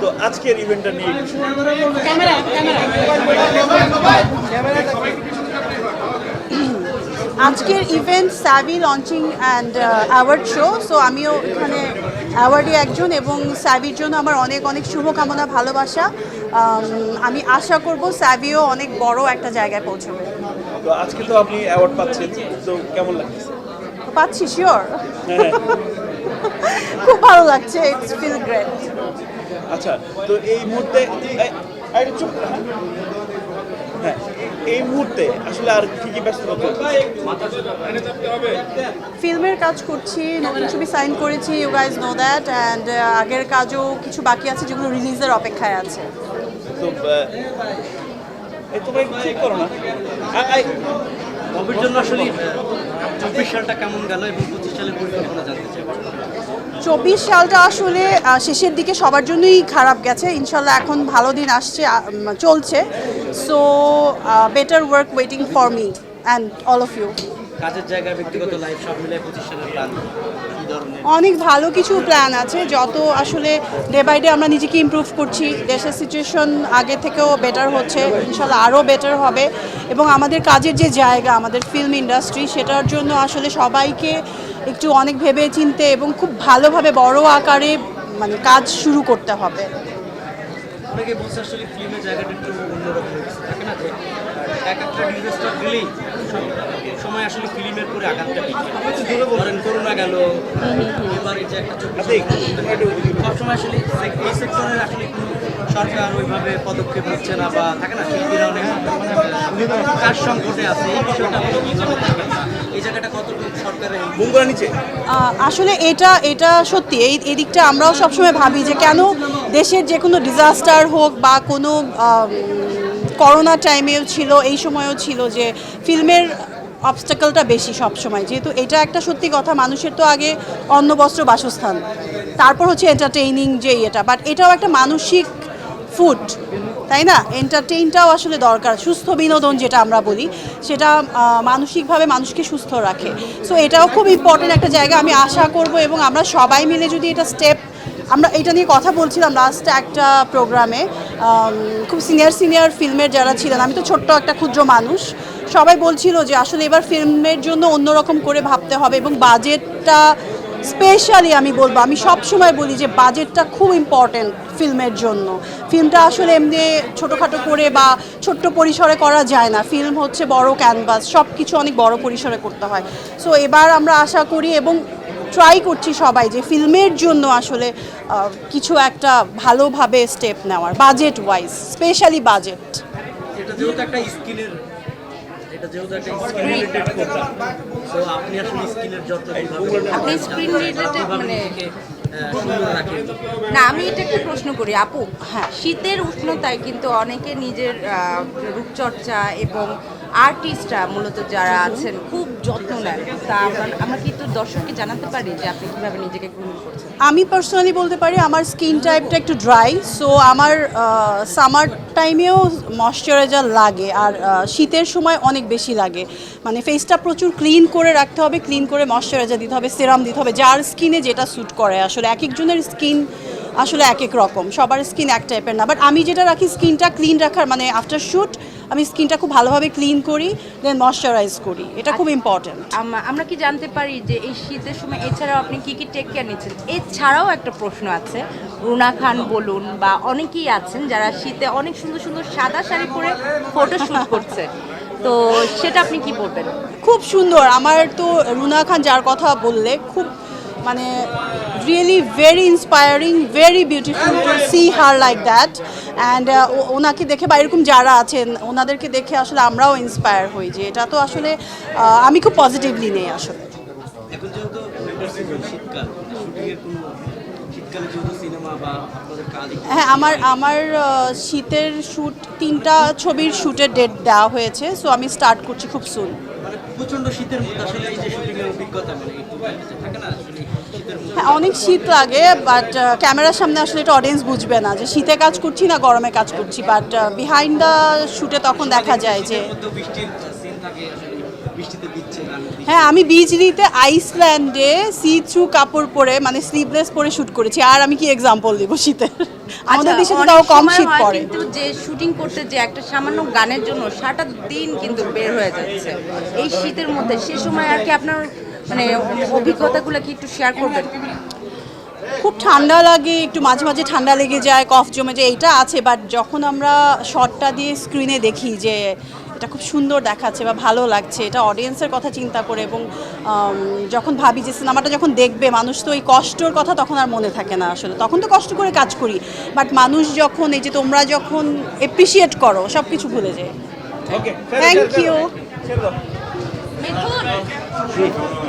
তো আজকের ইভেন্টটা নিয়ে আজকের event savvy launching and award show so আমিও এখানে অ্যাওয়ার্ডে একজন এবং স্যাভির জন্য আমার অনেক অনেক শুভকামনা ভালোবাসা। Um, আমি আশা করব স্যাভিও অনেক বড় একটা জায়গায় পৌঁছবে। তো আজকে তো আপনি অ্যাওয়ার্ড পাচ্ছেন তো কেমন লাগছে? পাচ্ছি শিওর হ্যাঁ। খুব ভালো লাগছে ইটস ফিল গ্রেট আচ্ছা তো এই মুহূর্তে চুপ হ্যাঁ। হ্যাঁ এই মুহূর্তে আসলে আর কি কি ব্যস্ততা ফিল্মের কাজ করছি নতুন ছবি সাইন করেছি you guys know that and আগের কাজও কিছু বাকি আছে যেগুলো রিলিজের অপেক্ষায় আছে। তো এই তোমরা ঠিক করো না? আ- আই- কবির জন্য আসলে চব্বিশ সালটা কেমন গেল এবং পঁচিশ সালের পরিকল্পনা জানতে চাই। চব্বিশ সালটা আসলে শেষের দিকে সবার জন্যই খারাপ গেছে। ইনশাল্লাহ এখন ভালো দিন আসছে চলছে। So better work waiting for me and all of you কাজের জায়গা ব্যক্তিগত লাইফ সব মিলে পঁচিশ সালের প্ল্যান অনেক ভালো কিছু প্ল্যান আছে। যত আসলে ডে বাই ডে আমরা নিজেকে ইমপ্রুভ করছি দেশের সিচুয়েশন আগে থেকেও বেটার হচ্ছে ইনশাল্লাহ আরও বেটার হবে। এবং আমাদের কাজের যে জায়গা আমাদের ফিল্ম ইন্ডাস্ট্রি সেটার জন্য আসলে সবাইকে একটু অনেক ভেবে চিনতে এবং খুব ভালোভাবে বড় আকারে মানে কাজ শুরু করতে হবে। অনেকে বলছে আসলে ফিল্মের জায়গাটা একটু অন্যরকম থাকে না যে এক একটা ডিজাস্টার দিলেই সময় আসলে ফিল্মের পরে আঘাতটা ধরেন করোনা গেল এবারে যে একটা সবসময় আসলে এই সেক্টরের আসলে সরকার ওইভাবে পদক্ষেপ নিচ্ছে না বা থাকে না? শিল্পীরা অনেক কাজ সংকটে আছে এই বিষয়টা আপনি এই জায়গাটা কতটুকু সরকারের নিচে? আসলে এটা এটা সত্যি। এই এদিকটা আমরাও সবসময় ভাবি যে কেন দেশের যে কোনো ডিজাস্টার হোক বা কোনো করোনা টাইমেও ছিল, এই সময়ও ছিল যে ফিল্মের অবস্টাকলটা বেশি সব সময় যেহেতু এটা একটা সত্যি কথা, মানুষের তো আগে অন্ন বস্ত্র বাসস্থান। তারপর হচ্ছে এন্টারটেইনিং যে এটা। বাট এটাও একটা মানসিক ফুড তাই না? এন্টারটেইনটাও আসলে দরকার। সুস্থ বিনোদন যেটা আমরা বলি, সেটা মানসিকভাবে মানুষকে সুস্থ রাখে। সো এটাও খুব ইম্পর্টেন্ট একটা জায়গা। আমি আশা করব এবং আমরা সবাই মিলে যদি এটা স্টেপ আমরা এটা নিয়ে কথা বলছিলাম লাস্ট একটা প্রোগ্রামে খুব সিনিয়র সিনিয়র ফিল্মের যারা ছিলেন, আমি তো ছোট্ট একটা ক্ষুদ্র মানুষ, সবাই বলছিল যে আসলে এবার ফিল্মের জন্য অন্যরকম করে ভাবতে হবে এবং বাজেটটা স্পেশালি আমি বলব, আমি সব সময় বলি যে বাজেটটা খুব ইম্পর্টেন্ট ফিল্মের জন্য। ফিল্মটা আসলে এমনি ছোটোখাটো করে বা ছোট্ট পরিসরে করা যায় না। ফিল্ম হচ্ছে বড় ক্যানভাস সব কিছু অনেক বড় পরিসরে করতে হয়। সো এবার আমরা আশা করি এবং ট্রাই করছি সবাই যে ফিল্মের জন্য আসলে কিছু একটা ভালোভাবে স্টেপ নেওয়ার বাজেট ওয়াইজ স্পেশালি বাজেট এটা যেহেতু একটা স্কিলের এটা যেহেতু একটা স্কিল রিলেটেড প্রোগ্রাম সো আপনি আসলে স্কিলের যত্ন আপনি স্ক্রিন রিলেটেড মানে না আমি এটা একটা প্রশ্ন করি আপু হ্যাঁ। শীতের উষ্ণতায় কিন্তু অনেকে নিজের রূপচর্চা এবং আর্টিস্টরা মূলত যারা আছেন, খুব যত্ন নেন। তা আমরা কিন্তু দর্শককে জানাতে পারি যে আপনি কীভাবে নিজেকে গ্রহণ করছেন? আমি পার্সোনালি বলতে পারি, আমার স্কিন টাইপটা একটু ড্রাই সো আমার সামার টাইমেও ময়শ্চারাইজার লাগে, আর শীতের সময় অনেক বেশি লাগে। মানে ফেসটা প্রচুর ক্লিন করে রাখতে হবে ক্লিন করে ময়শ্চারাইজার দিতে হবে সেরাম দিতে হবে, যার স্কিনে যেটা স্যুট করে। আসলে এক একজনের স্কিন আসলে এক এক রকম, সবার স্কিন এক টাইপের না। বাট আমি যেটা রাখি স্কিনটা ক্লিন রাখার মানে আফটার শ্যুট আমি স্কিনটা খুব ভালোভাবে ক্লিন করি দেন ময়শ্চারাইজ করি। এটা খুব ইম্পর্ট্যান্ট আম- আমরা কি জানতে পারি যে এই শীতের সময় এছাড়াও আপনি কি কি টেক কেয়ার নিচ্ছেন? এছাড়াও একটা প্রশ্ন আছে রুনা খান বলুন বা অনেকেই আছেন যারা শীতে অনেক সুন্দর সুন্দর সাদা শাড়ি পরে ফটো শুট করছে। তো সেটা আপনি কি বলবেন? খুব সুন্দর। আমার তো রুনা খান যার কথা বললে খুব মানে really very inspiring very beautiful to see her like that and ওনাকে দেখে বা এরকম যারা আছেন ওনাদেরকে দেখে আসলে আমরাও ইন্সপায়ার হই যে এটা তো আসলে আমি খুব পজিটিভলি নেই আসলে। হ্যাঁ আমার আমার শীতের শ্যুট তিনটা ছবির শ্যুটের ডেট দেওয়া হয়েছে সো আমি স্টার্ট করছি খুব সুন মানে প্রচণ্ড শীতের মধ্যে আসলে এই যে শুটিংয়ের অভিজ্ঞতা মানে একটু থাকে না আসলে হ্যাঁ অনেক শীত লাগে বাট ক্যামেরার সামনে আসলে এটা অডিয়েন্স বুঝবে না যে শীতে কাজ করছি না গরমে কাজ করছি বাট বিহাইন্ড দ্য শুটে তখন দেখা যায় যে হ্যাঁ আমি বিজলিতে আইসল্যান্ডে সি থ্রু কাপড় পরে মানে স্লিভলেস পরে শুট করেছি আর আমি কি এক্সাম্পল দিব শীতের আমাদের দেশে তো আচ্ছা, তাও কম শীত পড়ে। কিন্তু যে শুটিং করতে যে একটা সামান্য গানের জন্য সারাটা দিন কিন্তু বের হয়ে যাচ্ছে এই শীতের মধ্যে। সে সময় আর কি আপনার মানে অভিজ্ঞতাগুলো কি একটু শেয়ার করবেন খুব ঠান্ডা লাগে একটু মাঝে মাঝে ঠান্ডা লেগে যায় কফ জমে যায় এটা আছে বাট যখন আমরা শটটা দিয়ে স্ক্রিনে দেখি যে এটা খুব সুন্দর দেখাচ্ছে বা ভালো লাগছে এটা অডিয়েন্সের কথা চিন্তা করে এবং যখন ভাবি যে সিনেমাটা যখন দেখবে মানুষ তো এই কষ্টর কথা তখন আর মনে থাকে না আসলে তখন তো কষ্ট করে কাজ করি বাট মানুষ যখন এই যে তোমরা যখন এপ্রিসিয়েট করো সব কিছু ভুলে যায় থ্যাংক Thank you. ছেড়ে দাও মিথুন